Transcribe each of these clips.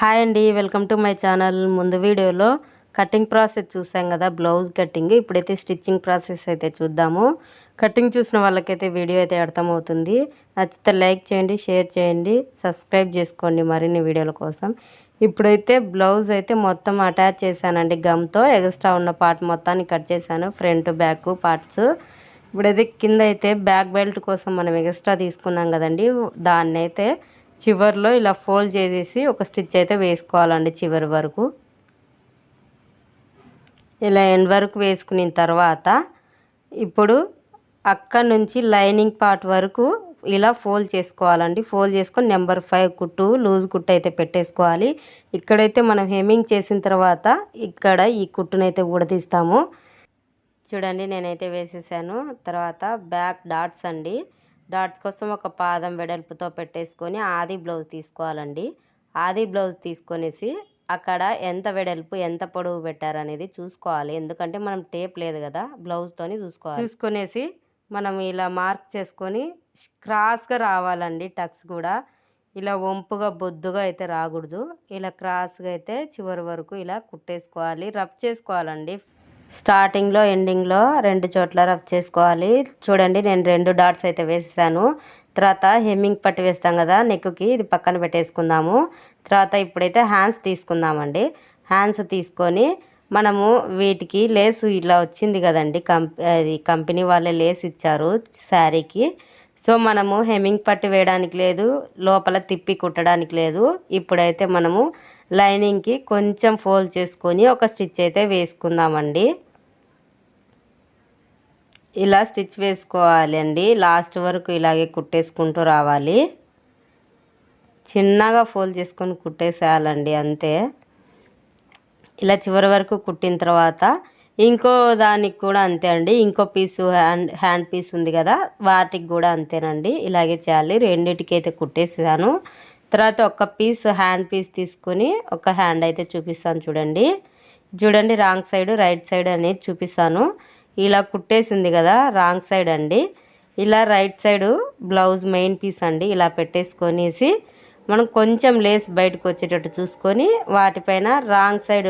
Hi అండి welcome to my channel. ముందు వీడియోలో కటింగ్ ప్రాసెస్ చూసాం కదా బ్లౌజ్ కటింగ్. ఇప్పుడైతే స్టిచ్చింగ్ ప్రాసెస్ అయితే చూద్దాము. కటింగ్ చూసిన వాళ్ళకైతే వీడియో అయితే అర్థమవుతుంది. నచ్చితే లైక్ చేయండి షేర్ చేయండి సబ్స్క్రైబ్ చేసుకోండి మరిన్ని వీడియోల కోసం. ఇప్పుడైతే బ్లౌజ్ అయితే మొత్తం అటాచ్ చేశానండి గమ్తో. ఎక్స్ట్రా ఉన్న పార్ట్ మొత్తాన్ని కట్ చేశాను ఫ్రంట్ బ్యాక్ పార్ట్స్. ఇప్పుడైతే కింద అయితే బ్యాక్ బెల్ట్ కోసం మనం ఎక్స్ట్రా తీసుకున్నాం కదండి. దాన్ని అయితే చివర్లో ఇలా ఫోల్డ్ చేసేసి ఒక స్టిచ్ అయితే వేసుకోవాలండి చివరి వరకు. ఇలా ఎండ్ వరకు వేసుకున్న తర్వాత ఇప్పుడు అక్కడ నుంచి లైనింగ్ పార్ట్ వరకు ఇలా ఫోల్డ్ చేసుకోవాలండి. ఫోల్డ్ చేసుకొని నెంబర్ ఫైవ్ కుట్టు లూజ్ కుట్టు అయితే పెట్టేసుకోవాలి. ఇక్కడైతే మనం హెమ్మింగ్ చేసిన తర్వాత ఇక్కడ ఈ కుట్టునైతే ఊడదీస్తాము. చూడండి నేనైతే వేసేసాను. తర్వాత బ్యాక్ డాట్స్ అండి. డాట్స్ కోసం ఒక పాదం వెడల్పుతో పెట్టేసుకొని ఆది బ్లౌజ్ తీసుకోవాలండి. ఆది బ్లౌజ్ తీసుకొనేసి అక్కడ ఎంత వెడల్పు ఎంత పొడవు పెట్టారనేది చూసుకోవాలి. ఎందుకంటే మనం టేప్ లేదు కదా బ్లౌజ్తోని చూసుకోవాలి. చూసుకొనేసి మనం ఇలా మార్క్ చేసుకొని క్రాస్గా రావాలండి టక్స్ కూడా. ఇలా వంపుగా బొద్దుగా అయితే రాకూడదు. ఇలా క్రాస్గా అయితే చివరి వరకు ఇలా కుట్టేసుకోవాలి రబ్ చేసుకోవాలండి. స్టార్టింగ్లో ఎండింగ్లో రెండు చోట్ల రఫ్ చేసుకోవాలి. చూడండి నేను రెండు డాట్స్ అయితే వేసేసాను. తర్వాత హెమ్మింగ్ పట్టి వేస్తాం కదా నెక్కి ఇది పక్కన పెట్టేసుకుందాము. తర్వాత ఇప్పుడైతే హ్యాండ్స్ తీసుకుందామండి. హ్యాండ్స్ తీసుకొని మనము వీటికి లేసు ఇలా వచ్చింది కదండి కంప్ అది కంపెనీ వాళ్ళే లేస్ ఇచ్చారు శారీకి. సో మనము హెమ్మింగ్ పట్టి వేయడానికి లేదు లోపల తిప్పి కుట్టడానికి లేదు. ఇప్పుడైతే మనము లైనింగ్కి కొంచెం ఫోల్డ్ చేసుకొని ఒక స్టిచ్ అయితే వేసుకుందామండి. ఇలా స్టిచ్ వేసుకోవాలి అండి. లాస్ట్ వరకు ఇలాగే కుట్టేసుకుంటూ రావాలి. చిన్నగా ఫోల్డ్ చేసుకొని కుట్టేసేయాలండి అంతే. ఇలా చివరి వరకు కుట్టిన తర్వాత ఇంకో దానికి కూడా అంతే అండి. ఇంకో పీసు హ్యాండ్ హ్యాండ్ పీస్ ఉంది కదా వాటికి కూడా అంతేనండి. ఇలాగే చేయాలి. రెండింటికి అయితే కుట్టేసాను తర్వాత ఒక పీస్ హ్యాండ్ పీస్ తీసుకొని ఒక హ్యాండ్ అయితే చూపిస్తాను చూడండి. చూడండి రాంగ్ సైడ్ రైట్ సైడ్ అనేది చూపిస్తాను. ఇలా కుట్టేసింది కదా రాంగ్ సైడ్ అండి. ఇలా right side blouse main piece అండి. ఇలా పెట్టేసుకొనేసి మనం కొంచెం లేస్ బయటకు వచ్చేటట్టు చూసుకొని వాటిపైన రాంగ్ సైడ్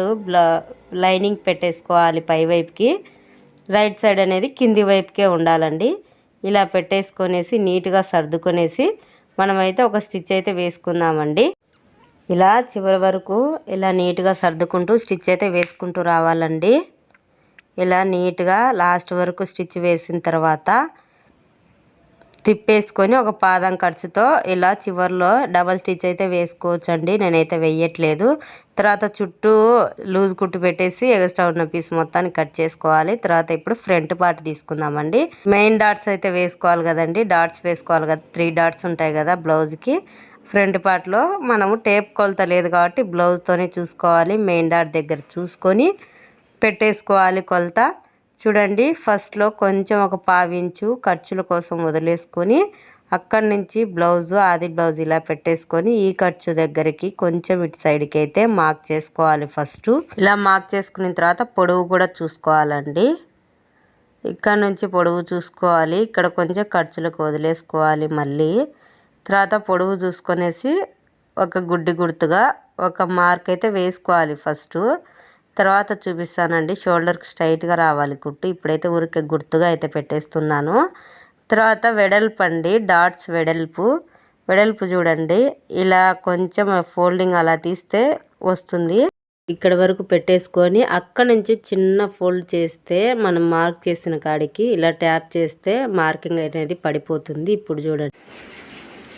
లైనింగ్ పెట్టేసుకోవాలి పై వైపుకి. రైట్ సైడ్ అనేది కింది వైపుకే ఉండాలండి. ఇలా పెట్టేసుకొనేసి నీట్గా సర్దుకొనేసి మనమైతే ఒక స్టిచ్ అయితే వేసుకుందామండి. ఇలా చివరి వరకు ఇలా నీట్గా సర్దుకుంటూ స్టిచ్ అయితే వేసుకుంటూ రావాలండి. ఇలా నీట్గా లాస్ట్ వరకు స్టిచ్ వేసిన తర్వాత తిప్పేసుకొని ఒక పాదం ఖర్చుతో ఇలా చివర్లో డబల్ స్టిచ్ అయితే వేసుకోవచ్చండి. నేనైతే వేయట్లేదు. తర్వాత చుట్టూ లూజ్ కుట్టు పెట్టేసి ఎక్స్ట్రా ఉన్న పీస్ మొత్తాన్ని కట్ చేసుకోవాలి. తర్వాత ఇప్పుడు ఫ్రంట్ పార్ట్ తీసుకుందామండి. మెయిన్ డాట్స్ అయితే వేసుకోవాలి కదండి. డాట్స్ వేసుకోవాలి కదా. త్రీ డాట్స్ ఉంటాయి కదా బ్లౌజ్కి. ఫ్రంట్ పార్ట్లో మనము టేప్ కొలత లేదు కాబట్టి బ్లౌజ్తోనే చూసుకోవాలి. మెయిన్ డాట్ దగ్గర చూసుకొని పెట్టేసుకోవాలి కొలత. చూడండి ఫస్ట్లో కొంచెం ఒక పావించు ఖర్చుల కోసం వదిలేసుకొని అక్కడి నుంచి బ్లౌజు ఆది బ్లౌజ్ ఇలా పెట్టేసుకొని ఈ ఖర్చు దగ్గరికి కొంచెం ఇటు సైడ్కి అయితే మార్క్ చేసుకోవాలి ఫస్ట్. ఇలా మార్క్ చేసుకున్న తర్వాత పొడవు కూడా చూసుకోవాలండి. ఇక్కడ నుంచి పొడవు చూసుకోవాలి ఇక్కడ కొంచెం ఖర్చులకు వదిలేసుకోవాలి మళ్ళీ. తర్వాత పొడవు చూసుకొనేసి ఒక గుడ్డి గుర్తుగా ఒక మార్క్ అయితే వేసుకోవాలి ఫస్ట్. తర్వాత చూపిస్తానండి. షోల్డర్కి స్ట్రైట్గా రావాలి కుట్టు. ఇప్పుడైతే ఊరికే గుర్తుగా అయితే పెట్టేస్తున్నాను. తర్వాత వెడల్పు అండి. డాట్స్ వెడల్పు. వెడల్పు చూడండి. ఇలా కొంచెం ఫోల్డింగ్ అలా తీస్తే వస్తుంది. ఇక్కడ వరకు పెట్టేసుకొని అక్కడ నుంచి చిన్న ఫోల్డ్ చేస్తే మనం మార్క్ చేసిన కాడికి ఇలా ట్యాప్ చేస్తే మార్కింగ్ అనేది పడిపోతుంది. ఇప్పుడు చూడండి.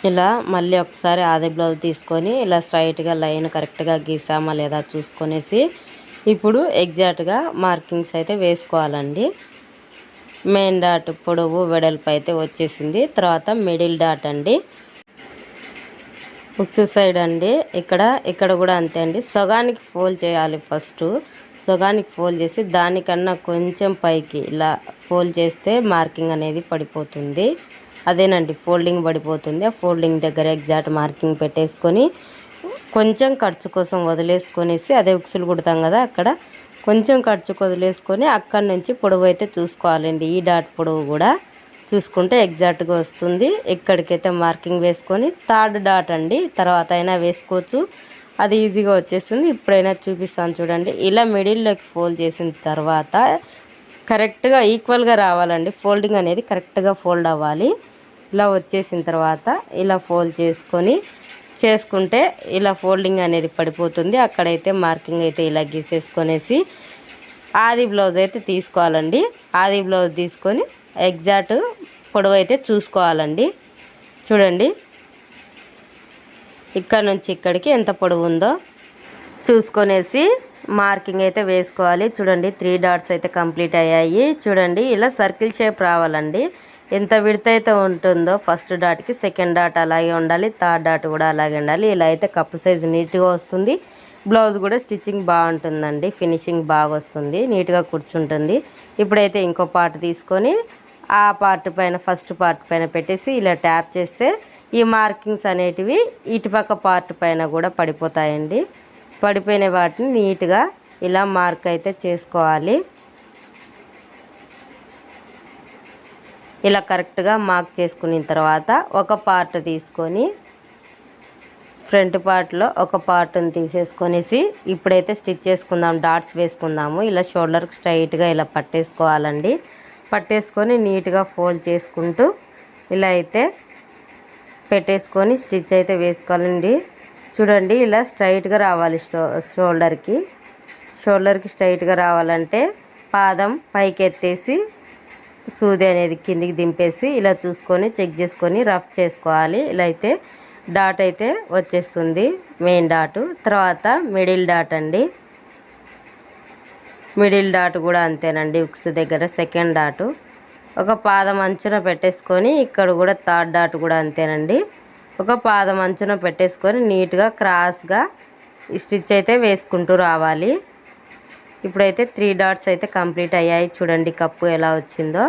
ఇలా మళ్ళీ ఒకసారి ఆది బ్లౌజ్ తీసుకొని ఇలా స్ట్రైట్గా లైన్ కరెక్ట్గా గీసామా లేదా చూసుకొనేసి ఇప్పుడు ఎగ్జాక్ట్గా మార్కింగ్స్ అయితే వేసుకోవాలండి. మెయిన్ డాట్ పొడవు వెడల్పు అయితే వచ్చేసింది. తర్వాత మిడిల్ డాట్ అండి. ఉక్స్ సైడ్ అండి. ఇక్కడ ఇక్కడ కూడా అంతే అండి. సగానికి ఫోల్డ్ చేయాలి ఫస్ట్. సగానికి ఫోల్డ్ చేసి దానికన్నా కొంచెం పైకి ఇలా ఫోల్డ్ చేస్తే మార్కింగ్ అనేది పడిపోతుంది. అదేనండి ఫోల్డింగ్ పడిపోతుంది. ఆ ఫోల్డింగ్ దగ్గర ఎగ్జాక్ట్ మార్కింగ్ పెట్టేసుకొని కొంచెం ఖర్చు కోసం వదిలేసుకొనేసి అదే ఉక్సులు కుడతాం కదా అక్కడ. కొంచెం ఖర్చుకు వదిలేసుకొని అక్కడి నుంచి పొడవు అయితే చూసుకోవాలండి. ఈ డాట్ పొడవు కూడా చూసుకుంటే ఎగ్జాక్ట్గా వస్తుంది. ఎక్కడికైతే మార్కింగ్ వేసుకొని థర్డ్ డాట్ అండి. తర్వాత అయినా వేసుకోవచ్చు. అది ఈజీగా వచ్చేస్తుంది. ఇప్పుడైనా చూపిస్తాను చూడండి. ఇలా మిడిల్లోకి ఫోల్డ్ చేసిన తర్వాత కరెక్ట్గా ఈక్వల్గా రావాలండి. ఫోల్డింగ్ అనేది కరెక్ట్గా ఫోల్డ్ అవ్వాలి. ఇలా వచ్చేసిన తర్వాత ఇలా ఫోల్డ్ చేసుకొని చేసుకుంటే ఇలా ఫోల్డింగ్ అనేది పడిపోతుంది. అక్కడైతే మార్కింగ్ అయితే ఇలా గీసేసుకొనేసి ఆది బ్లౌజ్ అయితే తీసుకోవాలండి. ఆది బ్లౌజ్ తీసుకొని ఎగ్జాక్ట్ పొడవు అయితే చూసుకోవాలండి. చూడండి. ఇక్కడ నుంచి ఇక్కడికి ఎంత పొడవు ఉందో చూసుకొనేసి మార్కింగ్ అయితే వేసుకోవాలి. చూడండి త్రీ డాట్స్ అయితే కంప్లీట్ అయ్యాయి. చూడండి ఇలా సర్కిల్ షేప్ రావాలండి. ఎంత విడత అయితే ఉంటుందో ఫస్ట్ డాట్కి సెకండ్ డాట్ అలాగే ఉండాలి థర్డ్ డాట్ కూడా అలాగే ఉండాలి. ఇలా అయితే కప్పు సైజు నీట్గా వస్తుంది. బ్లౌజ్ కూడా స్టిచ్చింగ్ బాగుంటుందండి ఫినిషింగ్ బాగా వస్తుంది నీట్గా కూర్చుంటుంది. ఇప్పుడైతే ఇంకో పార్ట్ తీసుకొని ఆ పార్ట్ పైన ఫస్ట్ పార్ట్ పైన పెట్టేసి ఇలా ట్యాప్ చేస్తే ఈ మార్కింగ్స్ అనేటివి ఇటుపక్క పార్ట్ పైన కూడా పడిపోతాయండి. పడిపోయిన వాటిని నీట్గా ఇలా మార్క్ అయితే చేసుకోవాలి. ఇలా కరెక్ట్గా మార్క్ చేసుకున్న తర్వాత ఒక పార్ట్ తీసుకొని ఫ్రంట్ పార్ట్లో ఒక పార్ట్ని తీసేసుకొనేసి ఇప్పుడైతే స్టిచ్ చేసుకుందాం డాట్స్ వేసుకుందాము. ఇలా షోల్డర్కి స్ట్రైట్గా ఇలా పట్టేసుకోవాలండి. పట్టేసుకొని నీట్గా ఫోల్డ్ చేసుకుంటూ ఇలా అయితే పెట్టేసుకొని స్టిచ్ అయితే వేసుకోవాలండి. చూడండి ఇలా స్ట్రైట్గా రావాలి స్టో షోల్డర్కి. షోల్డర్కి స్ట్రైట్గా రావాలంటే పాదం పైకి ఎత్తేసి సూది అనేది కిందికి దింపేసి ఇలా చూసుకొని చెక్ చేసుకొని రఫ్ చేసుకోవాలి. ఇలా అయితే డాట్ అయితే వచ్చేస్తుంది మెయిన్ డాటు. తర్వాత మిడిల్ డాట్ అండి. మిడిల్ డాట్ కూడా అంతేనండి ఉక్స్ దగ్గర సెకండ్ డాటు. ఒక పాదం అంచున పెట్టేసుకొని ఇక్కడ కూడా థర్డ్ డాట్ కూడా అంతేనండి. ఒక పాదం అంచున పెట్టేసుకొని నీట్గా క్రాస్గా స్టిచ్ అయితే వేసుకుంటూ రావాలి. ఇప్పుడైతే త్రీ డాట్స్ అయితే కంప్లీట్ అయ్యాయి. చూడండి కప్పు ఎలా వచ్చిందో.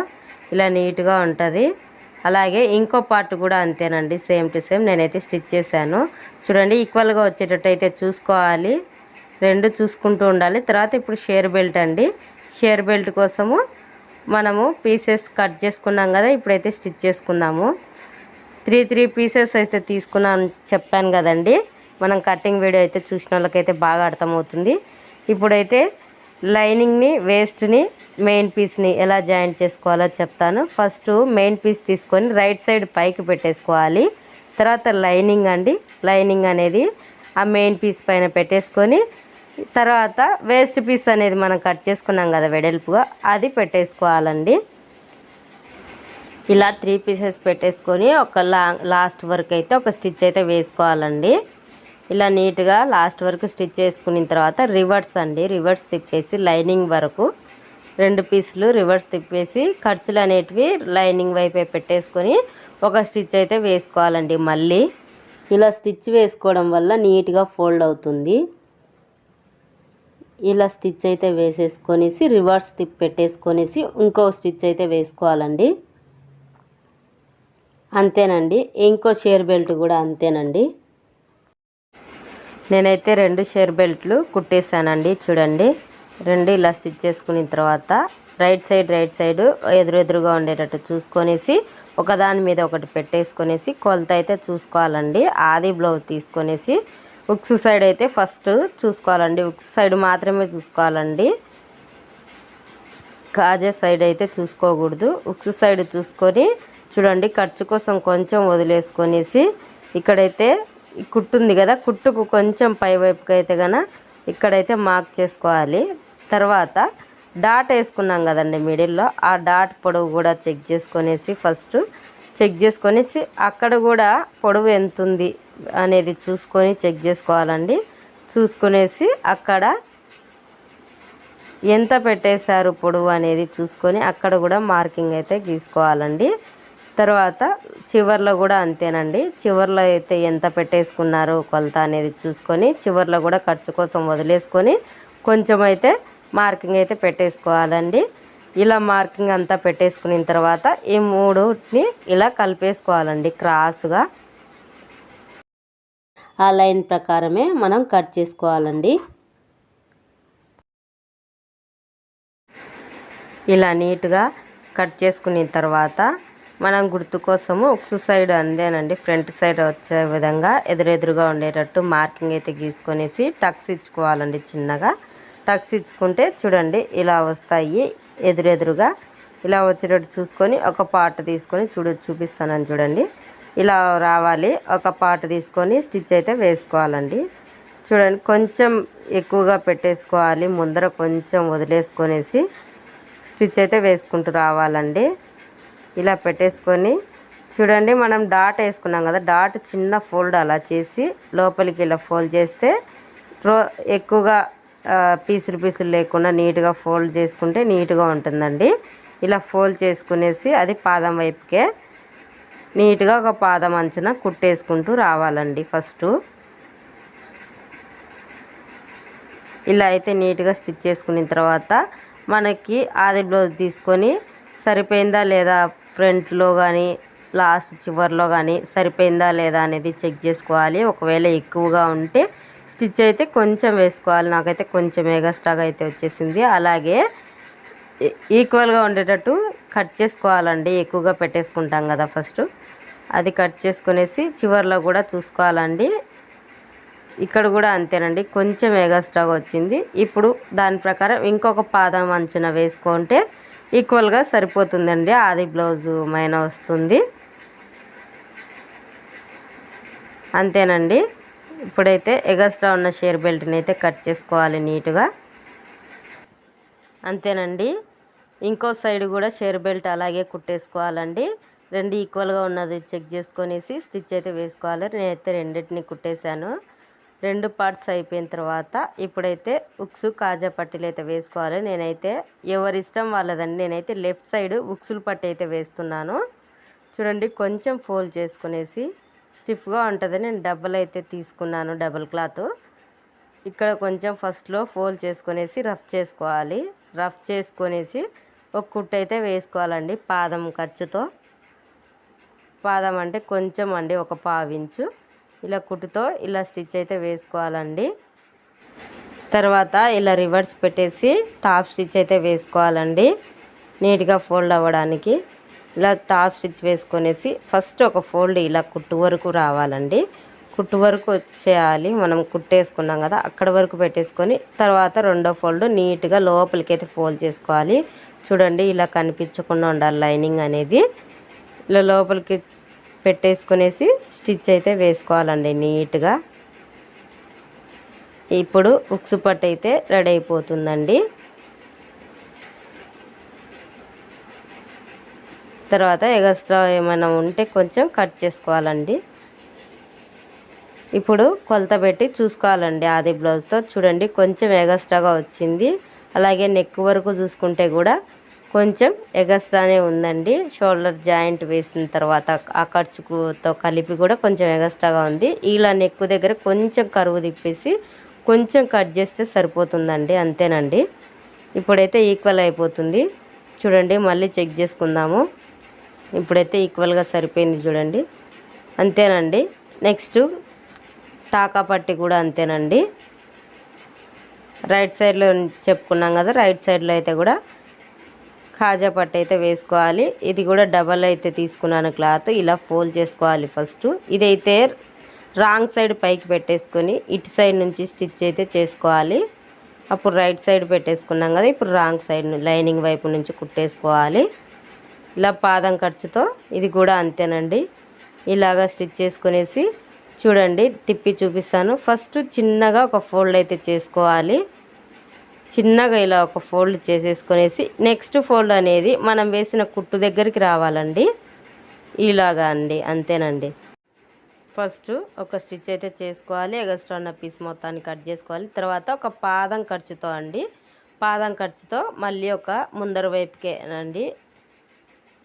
ఇలా నీట్గా ఉంటుంది. అలాగే ఇంకో పార్ట్ కూడా అంతేనండి. సేమ్ టు సేమ్ నేనైతే స్టిచ్ చేశాను. చూడండి ఈక్వల్గా వచ్చేటట్టు అయితే చూసుకోవాలి. రెండు చూసుకుంటూ ఉండాలి. తర్వాత ఇప్పుడు షేర్ బెల్ట్ అండి. షేర్ బెల్ట్ కోసము మనము పీసెస్ కట్ చేసుకున్నాం కదా ఇప్పుడైతే స్టిచ్ చేసుకుందాము. త్రీ త్రీ పీసెస్ అయితే తీసుకున్నాను చెప్పాను కదండి. మనం కటింగ్ వీడియో అయితే చూసిన వాళ్ళకైతే బాగా అర్థమవుతుంది. ఇప్పుడైతే లైనింగ్ని వేస్ట్ని మెయిన్ పీస్ని ఎలా జాయింట్ చేసుకోవాలో చెప్తాను. ఫస్ట్ మెయిన్ పీస్ తీసుకొని రైట్ సైడ్ పైకి పెట్టేసుకోవాలి. తర్వాత లైనింగ్ అండి. లైనింగ్ అనేది ఆ మెయిన్ పీస్ పైన పెట్టేసుకొని తర్వాత వేస్ట్ పీస్ అనేది మనం కట్ చేసుకున్నాం కదా వెడల్పుగా అది పెట్టేసుకోవాలండి. ఇలా త్రీ పీసెస్ పెట్టేసుకొని ఒక లాస్ట్ వరకు అయితే ఒక స్టిచ్ అయితే వేసుకోవాలండి. ఇలా నీట్గా లాస్ట్ వరకు స్టిచ్ చేసుకున్న తర్వాత రివర్స్ అండి. రివర్స్ తిప్పేసి లైనింగ్ వరకు రెండు పీసులు రివర్స్ తిప్పేసి ఖర్చులు అనేటివి లైనింగ్ వైపే పెట్టేసుకొని ఒక స్టిచ్ అయితే వేసుకోవాలండి మళ్ళీ. ఇలా స్టిచ్ వేసుకోవడం వల్ల నీట్గా ఫోల్డ్ అవుతుంది. ఇలా స్టిచ్ అయితే వేసేసుకొనేసి రివర్స్ తిప్పి పెట్టేసుకొనేసి ఇంకో స్టిచ్ అయితే వేసుకోవాలండి. అంతేనండి. ఇంకో షేర్ బెల్ట్ కూడా అంతేనండి. నేనైతే రెండు షేర్ బెల్ట్లు కుట్టేశానండి చూడండి. రెండు ఇలా స్టిచ్ చేసుకున్న తర్వాత రైట్ సైడ్ రైట్ సైడ్ ఎదురెదురుగా ఉండేటట్టు చూసుకొనేసి ఒకదాని మీద ఒకటి పెట్టేసుకొనేసి కొలత అయితే చూసుకోవాలండి. ఆది బ్లౌజ్ తీసుకొనేసి ఉక్స్ సైడ్ అయితే ఫస్ట్ చూసుకోవాలండి. ఉక్స్ సైడ్ మాత్రమే చూసుకోవాలండి. కాజే సైడ్ అయితే చూసుకోకూడదు. ఉక్స్ సైడ్ చూసుకొని చూడండి ఖర్చు కోసం కొంచెం వదిలేసుకొనేసి ఇక్కడైతే కుట్టు ఉంది కదా కుట్టుకు కొంచెం పైవైపుకి అయితే గన ఇక్కడైతే మార్క్ చేసుకోవాలి. తర్వాత డాట్ వేసుకున్నాం కదండి మిడిల్లో ఆ డాట్ పొడవు కూడా చెక్ చేసుకొనేసి ఫస్ట్ చెక్ చేసుకొనేసి అక్కడ కూడా పొడవు ఎంత ఉంది అనేది చూసుకొని చెక్ చేసుకోవాలండి. చూసుకునేసి అక్కడ ఎంత పెట్టేశారు పొడవు అనేది చూసుకొని అక్కడ కూడా మార్కింగ్ అయితే గీసుకోవాలండి. తర్వాత చివర్లో కూడా అంతేనండి. చివర్లో అయితే ఎంత పెట్టేసుకున్నారు కొలత అనేది చూసుకొని చివర్లో కూడా ఖర్చు కోసం వదిలేసుకొని కొంచెం అయితే మార్కింగ్ అయితే పెట్టేసుకోవాలండి. ఇలా మార్కింగ్ అంతా పెట్టేసుకున్న తర్వాత ఈ మూడుని ఇలా కలిపేసుకోవాలండి క్రాస్గా. ఆ లైన్ ప్రకారమే మనం కట్ చేసుకోవాలండి. ఇలా నీట్గా కట్ చేసుకున్న తర్వాత మనం గుర్తు కోసము ఉక్సు సైడ్ అందేనండి. ఫ్రంట్ సైడ్ వచ్చే విధంగా ఎదురెదురుగా ఉండేటట్టు మార్కింగ్ అయితే గీసుకొనేసి టక్స్ ఇచ్చుకోవాలండి చిన్నగా. టక్స్ ఇచ్చుకుంటే చూడండి ఇలా వస్తాయి ఎదురెదురుగా. ఇలా వచ్చేటట్టు చూసుకొని ఒక పార్ట్ తీసుకొని చూడు చూపిస్తానని చూడండి. ఇలా రావాలి ఒక పార్ట్ తీసుకొని స్టిచ్ అయితే వేసుకోవాలండి. చూడండి కొంచెం ఎక్కువగా పెట్టేసుకోవాలి ముందర కొంచెం వదిలేసుకొనేసి స్టిచ్ అయితే వేసుకుంటూ రావాలండి. ఇలా పెట్టేసుకొని చూడండి మనం డాట్ వేసుకున్నాం కదా డాట్ చిన్న ఫోల్డ్ అలా చేసి లోపలికి ఇలా ఫోల్డ్ చేస్తే రో ఎక్కువగా పీసులు పీసులు లేకుండా నీట్గా ఫోల్డ్ చేసుకుంటే నీట్గా ఉంటుందండి. ఇలా ఫోల్డ్ చేసుకునేసి అది పాదం వైపుకే నీట్గా ఒక పాదం అంచున కుట్టేసుకుంటూ రావాలండి ఫస్ట్. ఇలా అయితే నీట్గా స్టిచ్ చేసుకున్న తర్వాత మనకి ఆది బ్లౌజ్ తీసుకొని సరిపోయిందా లేదా ఫ్రంట్లో కానీ లాస్ట్ చివరిలో కానీ సరిపోయిందా లేదా అనేది చెక్ చేసుకోవాలి. ఒకవేళ ఎక్కువగా ఉంటే స్టిచ్ అయితే కొంచెం వేసుకోవాలి. నాకైతే కొంచెం ఎగస్ట్రాగా అయితే వచ్చేసింది. అలాగే ఈక్వల్గా ఉండేటట్టు కట్ చేసుకోవాలండి. ఎక్కువగా పెట్టేసుకుంటాం కదా ఫస్ట్. అది కట్ చేసుకునేసి చివరిలో కూడా చూసుకోవాలండి. ఇక్కడ కూడా అంతేనండి. కొంచెం ఎగస్ట్రాగా వచ్చింది. ఇప్పుడు దాని ప్రకారం ఇంకొక పాదం అంచున వేసుకుంటే ఈక్వల్గా సరిపోతుందండి. ఆది బ్లౌజు మైన వస్తుంది. అంతేనండి. ఇప్పుడైతే ఎగస్ట్రా ఉన్న షేర్ బెల్ట్ని అయితే కట్ చేసుకోవాలి నీట్గా. అంతేనండి. ఇంకో సైడ్ కూడా షేర్ బెల్ట్ అలాగే కుట్టేసుకోవాలండి. రెండు ఈక్వల్గా ఉన్నది చెక్ చేసుకొనేసి స్టిచ్ అయితే వేసుకోవాలి. నేనైతే రెండింటిని కుట్టేశాను. రెండు పార్ట్స్ అయిపోయిన తర్వాత ఇప్పుడైతే ఉక్స్ కాజా పట్టీలు అయితే వేసుకోవాలి. నేనైతే ఎవరి ఇష్టం వాళ్ళదండి. నేనైతే లెఫ్ట్ సైడ్ ఉక్సులు పట్టి అయితే వేస్తున్నాను. చూడండి కొంచెం ఫోల్డ్ చేసుకునేసి స్టిఫ్గా ఉంటుంది నేను డబ్బులు అయితే తీసుకున్నాను డబుల్ క్లాత్ ఇక్కడ కొంచెం ఫస్ట్లో ఫోల్డ్ చేసుకునేసి రఫ్ చేసుకోవాలి. రఫ్ చేసుకునేసి ఒక కుట్టు అయితే వేసుకోవాలండి పాదం ఖర్చుతో. పాదం అంటే కొంచెం అండి ఒక పావించు ఇలా కుట్టుతో ఇలా స్టిచ్ అయితే వేసుకోవాలండి. తర్వాత ఇలా రివర్స్ పెట్టేసి టాప్ స్టిచ్ అయితే వేసుకోవాలండి. నీట్గా ఫోల్డ్ అవ్వడానికి. ఇలా టాప్ స్టిచ్ వేసుకొనేసి ఫస్ట్ ఒక ఫోల్డ్ ఇలా కుట్టు వరకు రావాలండి. కుట్టు వరకు వచ్చేయాలి. మనం కుట్టేసుకున్నాం కదా అక్కడ వరకు పెట్టేసుకొని తర్వాత రెండో ఫోల్డ్ నీట్గా లోపలికి అయితే ఫోల్డ్ చేసుకోవాలి. చూడండి ఇలా కనిపించకుండా ఉండాలి లైనింగ్ అనేది. ఇలా లోపలికి పెట్టేసుకునేసి స్టిచ్ అయితే వేసుకోవాలండి నీట్గా. ఇప్పుడు ఉక్సు పట్టు అయితే రెడీ అయిపోతుందండి. తర్వాత ఎగస్ట్రా ఏమైనా ఉంటే కొంచెం కట్ చేసుకోవాలండి. ఇప్పుడు కొలత పెట్టి చూసుకోవాలండి ఆది బ్లౌజ్తో. చూడండి కొంచెం ఎగస్ట్రాగా వచ్చింది. అలాగే నెక్ వరకు చూసుకుంటే కూడా కొంచెం ఎగస్ట్రానే ఉందండి. షోల్డర్ జాయింట్ వేసిన తర్వాత ఆ ఖర్చుతో కలిపి కూడా కొంచెం ఎగస్ట్రాగా ఉంది. ఇలా నెక్కు దగ్గర కొంచెం కరువు తిప్పేసి కొంచెం కట్ చేస్తే సరిపోతుందండి. అంతేనండి. ఇప్పుడైతే ఈక్వల్ అయిపోతుంది. చూడండి మళ్ళీ చెక్ చేసుకుందాము. ఇప్పుడైతే ఈక్వల్గా సరిపోయింది చూడండి. అంతేనండి. నెక్స్ట్ టాకా పట్టి కూడా అంతేనండి. రైట్ సైడ్లో చెప్పుకున్నాం కదా రైట్ సైడ్లో అయితే కూడా కాజా పట్టు అయితే వేసుకోవాలి. ఇది కూడా డబల్ అయితే తీసుకున్నాను క్లాత్. ఇలా ఫోల్డ్ చేసుకోవాలి ఫస్ట్ ఇదైతే రాంగ్ సైడ్ పైకి పెట్టేసుకొని ఇటు సైడ్ నుంచి స్టిచ్ అయితే చేసుకోవాలి. అప్పుడు రైట్ సైడ్ పెట్టేసుకున్నాం కదా ఇప్పుడు రాంగ్ సైడ్ లైనింగ్ వైపు నుంచి కుట్టేసుకోవాలి. ఇలా పాదం ఖర్చుతో ఇది కూడా అంతేనండి. ఇలాగా స్టిచ్ చేసుకునేసి చూడండి తిప్పి చూపిస్తాను. ఫస్ట్ చిన్నగా ఒక ఫోల్డ్ అయితే చేసుకోవాలి. చిన్నగా ఇలా ఒక ఫోల్డ్ చేసేసుకునేసి నెక్స్ట్ ఫోల్డ్ అనేది మనం వేసిన కుట్టు దగ్గరికి రావాలండి. ఇలాగా అండి అంతేనండి. ఫస్ట్ ఒక స్టిచ్ అయితే చేసుకోవాలి ఎగస్ట్రా ఉన్న పీస్ మొత్తాన్ని కట్ చేసుకోవాలి. తర్వాత ఒక పాదం ఖర్చుతో అండి పాదం ఖర్చుతో మళ్ళీ ఒక ముందర వైపుకే అండి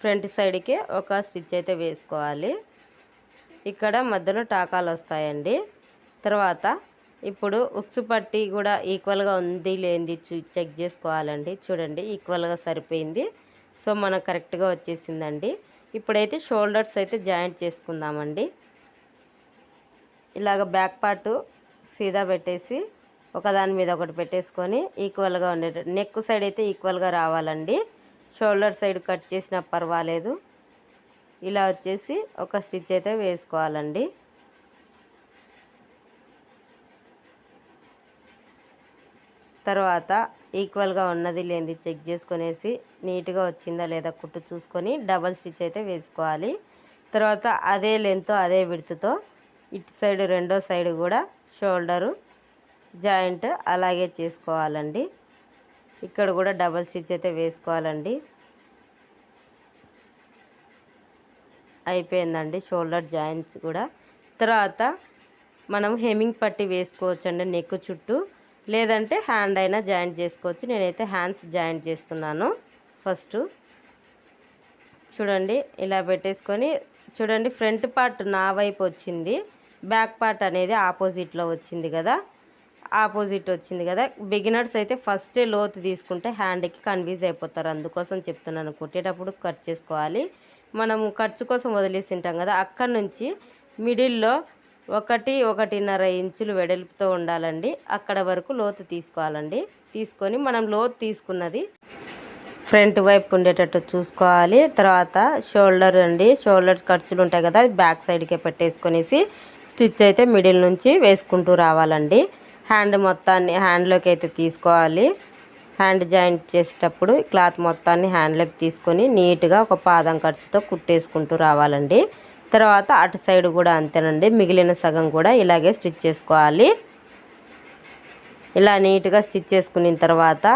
ఫ్రంట్ సైడ్కే ఒక స్టిచ్ అయితే వేసుకోవాలి. ఇక్కడ మధ్యలో టాకాలు వస్తాయండి. తర్వాత ఇప్పుడు ఉక్సు పట్టి కూడా ఈక్వల్గా ఉంది లేనిది చెక్ చేసుకోవాలండి. చూడండి ఈక్వల్గా సరిపోయింది. సో మనకు కరెక్ట్గా వచ్చేసిందండి. ఇప్పుడైతే షోల్డర్స్ అయితే జాయింట్ చేసుకుందామండి. ఇలాగ బ్యాక్ పార్ట్ సీదా పెట్టేసి ఒకదాని మీద ఒకటి పెట్టేసుకొని ఈక్వల్గా ఉండే నెక్ సైడ్ అయితే ఈక్వల్గా రావాలండి. షోల్డర్ సైడ్ కట్ చేసినా పర్వాలేదు. ఇలా వచ్చేసి ఒక స్టిచ్ అయితే వేసుకోవాలండి. తర్వాత ఈక్వల్గా ఉన్నది లేనిది చెక్ చేసుకునేసి నీట్గా వచ్చిందా లేదా కుట్టు చూసుకొని డబల్ స్టిచ్ అయితే వేసుకోవాలి. తర్వాత అదే లెంత్ అదే విడుతుతో ఇటు సైడ్ రెండో సైడ్ కూడా షోల్డరు జాయింట్ అలాగే చేసుకోవాలండి. ఇక్కడ కూడా డబల్ స్టిచ్ అయితే వేసుకోవాలండి. అయిపోయిందండి షోల్డర్ జాయింట్స్ కూడా. తర్వాత మనం హెమ్మింగ్ పట్టి వేసుకోవచ్చండి నెక్ చుట్టూ. లేదంటే హ్యాండ్ అయినా జాయింట్ చేసుకోవచ్చు. నేనైతే హ్యాండ్స్ జాయింట్ చేస్తున్నాను. ఫస్ట్ చూడండి ఇలా పెట్టేసుకొని చూడండి ఫ్రంట్ పార్ట్ నా వైపు వచ్చింది. బ్యాక్ పార్ట్ అనేది ఆపోజిట్లో వచ్చింది కదా. ఆపోజిట్ వచ్చింది కదా. బిగినర్స్ అయితే ఫస్టే లోతు తీసుకుంటే హ్యాండ్కి కన్ఫ్యూజ్ అయిపోతారు. అందుకోసం చెప్తున్నాను. కుట్టేటప్పుడు కట్ చేసుకోవాలి. మనము ఖర్చు కోసం వదిలేసి ఉంటాం కదా. అక్కడ నుంచి మిడిల్లో ఒకటి ఒకటిన్నర ఇంచులు వెడల్పుతో ఉండాలండి. అక్కడ వరకు లోతు తీసుకోవాలండి. తీసుకొని మనం లోతు తీసుకున్నది ఫ్రంట్ వైపు ఉండేటట్టు చూసుకోవాలి. తర్వాత షోల్డర్ అండి. షోల్డర్స్ ఖర్చులు ఉంటాయి కదా బ్యాక్ సైడ్కే పెట్టేసుకొనేసి స్టిచ్ అయితే మిడిల్ నుంచి వేసుకుంటూ రావాలండి. హ్యాండ్ మొత్తాన్ని హ్యాండ్లోకి అయితే తీసుకోవాలి. హ్యాండ్ జాయింట్ చేసేటప్పుడు క్లాత్ మొత్తాన్ని హ్యాండ్లోకి తీసుకొని నీట్గా ఒక పాదం ఖర్చుతో కుట్టేసుకుంటూ రావాలండి. తర్వాత అటు సైడ్ కూడా అంతేనండి. మిగిలిన సగం కూడా ఇలాగే స్టిచ్ చేసుకోవాలి. ఇలా నీట్గా స్టిచ్ చేసుకున్న తర్వాత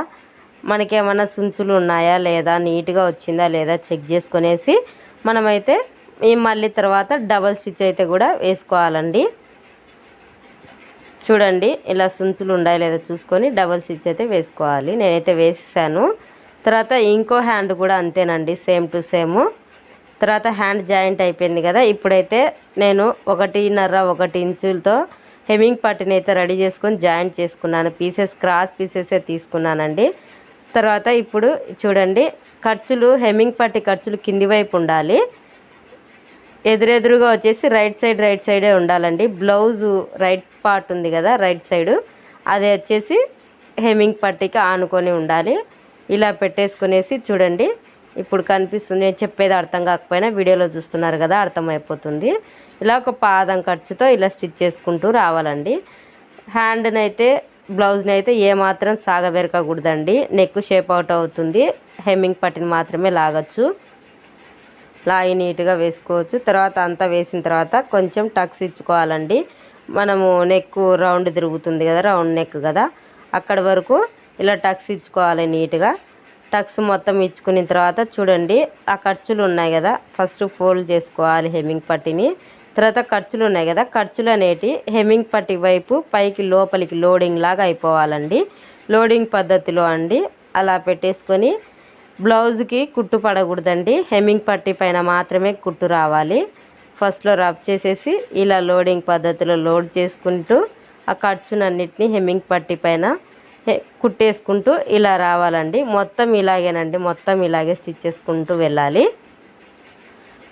మనకేమైనా సుంచులు ఉన్నాయా లేదా నీట్గా వచ్చిందా లేదా చెక్ చేసుకునేసి మనమైతే ఈ మళ్ళీ తర్వాత డబల్ స్టిచ్ అయితే కూడా వేసుకోవాలండి. చూడండి ఇలా సుంచులు ఉన్నాయా లేదా చూసుకొని డబల్ స్టిచ్ అయితే వేసుకోవాలి. నేనైతే వేసేసాను. తర్వాత ఇంకో హ్యాండ్ కూడా అంతేనండి సేమ్ టు సేమ్. తర్వాత హ్యాండ్ జాయింట్ అయిపోయింది కదా ఇప్పుడైతే నేను ఒకటిన్నర ఒకటి ఇంచులతో హెమింగ్ పట్టిని అయితే రెడీ చేసుకొని జాయింట్ చేసుకున్నాను. పీసెస్ క్రాస్ పీసెసే తీసుకున్నానండి. తర్వాత ఇప్పుడు చూడండి ఖర్చులు హెమింగ్ పట్టి ఖర్చులు కింది వైపు ఉండాలి. ఎదురెదురుగా వచ్చేసి రైట్ సైడ్ రైట్ సైడే ఉండాలండి. బ్లౌజు రైట్ పార్ట్ ఉంది కదా రైట్ సైడు. అది వచ్చేసి హెమింగ్ పట్టికి ఆనుకొని ఉండాలి. ఇలా పెట్టేసుకునేసి చూడండి ఇప్పుడు కనిపిస్తుంది. నేను చెప్పేది అర్థం కాకపోయినా వీడియోలో చూస్తున్నారు కదా అర్థమైపోతుంది. ఇలా ఒక పాదం ఖర్చుతో ఇలా స్టిచ్ చేసుకుంటూ రావాలండి. హ్యాండ్ని అయితే బ్లౌజ్ని అయితే ఏమాత్రం సాగబెరకకూడదండి నెక్ షేప్ అవుట్ అవుతుంది. హెమ్మింగ్ పట్టిని మాత్రమే లాగచ్చు. లాయి నీట్గా వేసుకోవచ్చు. తర్వాత అంతా వేసిన తర్వాత కొంచెం టక్స్ ఇచ్చుకోవాలండి. మనము నెక్ రౌండ్ తిరుగుతుంది కదా రౌండ్ నెక్ కదా. అక్కడ వరకు ఇలా టక్స్ ఇచ్చుకోవాలి నీట్గా. టక్స్ మొత్తం ఇచ్చుకున్న తర్వాత చూడండి ఆ ఖర్చులు ఉన్నాయి కదా. ఫస్ట్ ఫోల్డ్ చేసుకోవాలి హెమ్మింగ్ పట్టిని. తర్వాత ఖర్చులు ఉన్నాయి కదా. ఖర్చులు అనేటి హెమ్మింగ్ పట్టి వైపు పైకి లోపలికి లోడింగ్ లాగా అయిపోవాలండి. లోడింగ్ పద్ధతిలో అండి. అలా పెట్టేసుకొని బ్లౌజ్కి కుట్టు పడకూడదండి. హెమ్మింగ్ పట్టి పైన మాత్రమే కుట్టు రావాలి. ఫస్ట్లో రబ్ చేసేసి ఇలా లోడింగ్ పద్ధతిలో లోడ్ చేసుకుంటూ ఆ ఖర్చునన్నిటిని హెమ్మింగ్ పట్టి పైన కుట్టేసుకుంటూ ఇలా రావాలండి. మొత్తం ఇలాగేనండి. మొత్తం ఇలాగే స్టిచ్ చేసుకుంటూ వెళ్ళాలి.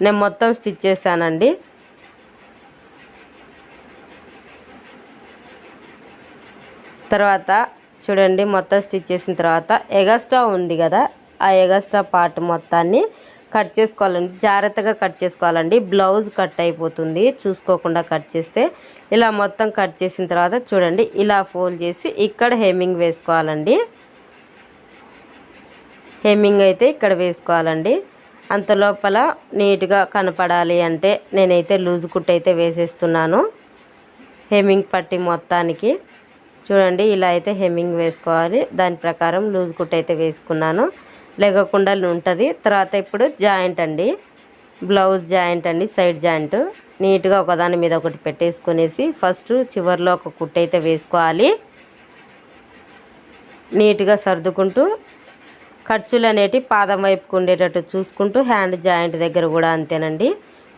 నేను మొత్తం స్టిచ్ చేశానండి. తర్వాత చూడండి మొత్తం స్టిచ్ చేసిన తర్వాత ఎగస్ట్రా ఉంది కదా ఆ ఎగస్ట్రా పార్ట్ మొత్తాన్ని కట్ చేసుకోవాలండి. జాగ్రత్తగా కట్ చేసుకోవాలండి. బ్లౌజ్ కట్ అయిపోతుంది. చూసుకోకుండా కట్ చేస్తే ఇలా మొత్తం కట్ చేసిన తర్వాత చూడండి ఇలా ఫోల్డ్ చేసి ఇక్కడ హెమ్మింగ్ వేసుకోవాలండి. హెమ్మింగ్ అయితే ఇక్కడ వేసుకోవాలండి. అంత లోపల నీట్గా కనపడాలి అంటే నేనైతే లూజ్ కుట్ అయితే వేసేస్తున్నాను. హెమ్మింగ్ పట్టి మొత్తానికి చూడండి ఇలా అయితే హెమ్మింగ్ వేసుకోవాలి. దాని ప్రకారం లూజ్ కుట్ అయితే వేసుకున్నాను. లేకుండా ఉంటుంది. తర్వాత ఇప్పుడు జాయింట్ అండి. బ్లౌజ్ జాయింట్ అండి సైడ్ జాయింట్. నీట్గా ఒకదాని మీద ఒకటి పెట్టేసుకునేసి ఫస్ట్ చివరిలో ఒక కుట్టు అయితే వేసుకోవాలి. నీట్గా సర్దుకుంటూ ఖర్చులు అనేటి పాదం వైపుకు ఉండేటట్టు చూసుకుంటూ హ్యాండ్ జాయింట్ దగ్గర కూడా అంతేనండి.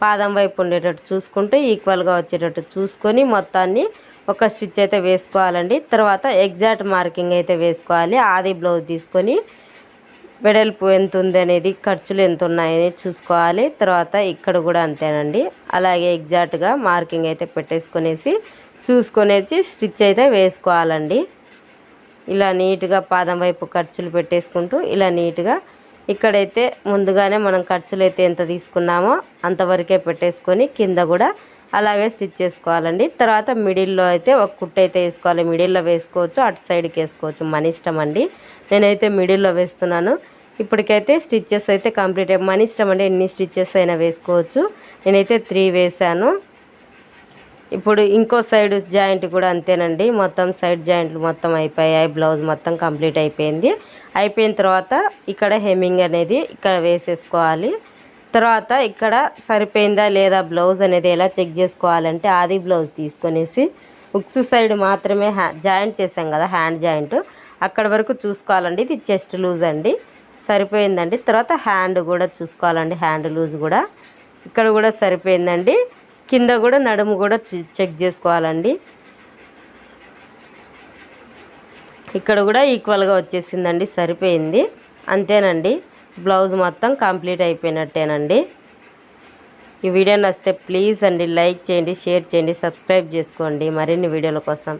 పాదం వైపు ఉండేటట్టు చూసుకుంటూ ఈక్వల్గా వచ్చేటట్టు చూసుకొని మొత్తాన్ని ఒక స్టిచ్ అయితే వేసుకోవాలండి. తర్వాత ఎగ్జాక్ట్ మార్కింగ్ అయితే వేసుకోవాలి. ఆది బ్లౌజ్ తీసుకొని వెడల్పు ఎంత ఉంది అనేది ఖర్చులు ఎంత ఉన్నాయని చూసుకోవాలి. తర్వాత ఇక్కడ కూడా అంతేనండి. అలాగే ఎగ్జాక్ట్గా మార్కింగ్ అయితే పెట్టేసుకునేసి చూసుకునేసి స్టిచ్ అయితే వేసుకోవాలండి. ఇలా నీట్గా పాదం వైపు ఖర్చులు పెట్టేసుకుంటూ ఇలా నీట్గా ఇక్కడైతే ముందుగానే మనం ఖర్చులు అయితే ఎంత తీసుకున్నామో అంతవరకే పెట్టేసుకొని కింద కూడా అలాగే స్టిచ్ చేసుకోవాలండి. తర్వాత మిడిల్లో అయితే ఒక కుట్టు అయితే వేసుకోవాలి. మిడిల్లో వేసుకోవచ్చు అటు సైడ్కి వేసుకోవచ్చు. మన ఇష్టం అండి. నేనైతే మిడిల్లో వేస్తున్నాను. ఇప్పటికైతే స్టిచ్చెస్ అయితే కంప్లీట్ అయ్యి మన ఇష్టం అండి. ఎన్ని స్టిచ్చెస్ అయినా వేసుకోవచ్చు. నేనైతే త్రీ వేసాను ఇప్పుడు ఇంకో సైడ్ జాయింట్ కూడా అంతేనండి. మొత్తం సైడ్ జాయింట్లు మొత్తం అయిపోయాయి. బ్లౌజ్ మొత్తం కంప్లీట్ అయిపోయింది. అయిపోయిన తర్వాత ఇక్కడ హెమ్మింగ్ అనేది ఇక్కడ వేసేసుకోవాలి. తర్వాత ఇక్కడ సరిపోయిందా లేదా బ్లౌజ్ అనేది ఎలా చెక్ చేసుకోవాలంటే ఆది బ్లౌజ్ తీసుకొనేసి ఉక్స్ సైడ్ మాత్రమే హ్యా జాయింట్ చేసాం కదా హ్యాండ్ జాయింట్. అక్కడ వరకు చూసుకోవాలండి ఇది చెస్ట్ లూజ్ అండి. సరిపోయిందండి. తర్వాత హ్యాండ్ కూడా చూసుకోవాలండి హ్యాండ్ లూజ్ కూడా. ఇక్కడ కూడా సరిపోయిందండి. కింద కూడా నడుము కూడా చెక్ చేసుకోవాలండి. ఇక్కడ కూడా ఈక్వల్గా వచ్చేసిందండి సరిపోయింది. అంతేనండి. బ్లౌజ్ మొత్తం కంప్లీట్ అయిపోయినట్టేనండి. ఈ వీడియో నచ్చితే ప్లీజ్ అండి లైక్ చేయండి షేర్ చేయండి సబ్స్క్రైబ్ చేసుకోండి మరిన్ని వీడియోల కోసం.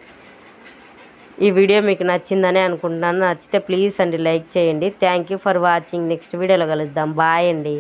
ఈ వీడియో మీకు నచ్చిందని అనుకుంటున్నాను. నచ్చితే ప్లీజ్ అండి లైక్ చేయండి. Thank you for watching. Next వీడియోలో కలుద్దాం. బాయ్ అండి.